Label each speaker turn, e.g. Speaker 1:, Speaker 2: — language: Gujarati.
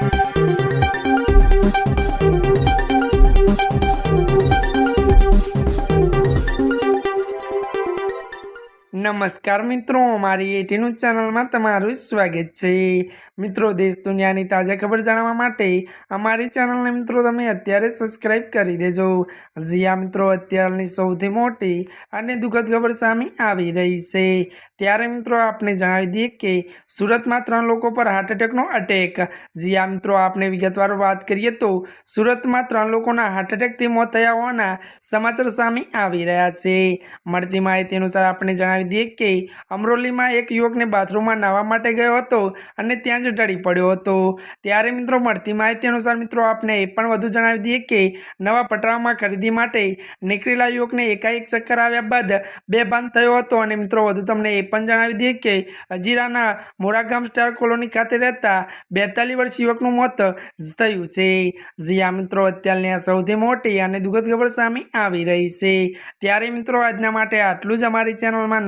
Speaker 1: Thank you. નમસ્કાર મિત્રો, મારી એટીનું ચેનલમાં તમારું સ્વાગત છે. મિત્રો, દેશ દુનિયાની તાજા ખબર જાણવા માટે અમારી ચેનલને મિત્રો તમે અત્યારે સબસ્ક્રાઇબ કરી દેજો. આ મિત્રો, અત્યારની સૌથી મોટી અને દુઃખદ ખબર સામે આવી રહી છે. ત્યારે મિત્રો, આપને જણાવી દઈએ કે સુરતમાં ત્રણ લોકો પર હાર્ટ એટેકનો અટેક આ મિત્રો, આપને વિગતવાર વાત કરીએ તો સુરતમાં ત્રણ લોકોના હાર્ટ એટેકથી મોત થયા હોવાના સમાચાર સામે આવી રહ્યા છે. મળતી માહિતી અનુસાર આપણે જણાવી દઈએ કે અમરોલીમાં એક યુવકને બાથરૂમમાં નાહવા માટે ગયો હતો અને ત્યાં જ ઢળી પડ્યો હતો. ત્યારે મિત્રો મળતી માહિતી અનુસાર મિત્રો આપને એ પણ વધુ જણાવી દઈએ કે નવા પટરામાં ખરીદી માટે નીકળેલા યુવકને એકાએક ચક્કર આવ્યા બાદ બેભાન થયો હતો અને મિત્રો વધુ તમને એ પણ જણાવી દઈએ કે હજીરાના મોરાગામ સ્ટાર કોલોની ખાતે રહેતા બેતાલીસ વર્ષ યુવકનું મોત થયું છે. જી આ મિત્રો, અત્યારની આ સૌથી મોટી અને દુઃખદ ખબર સામે આવી રહી છે. ત્યારે મિત્રો આજના માટે આટલું જ અમારી ચેનલમાં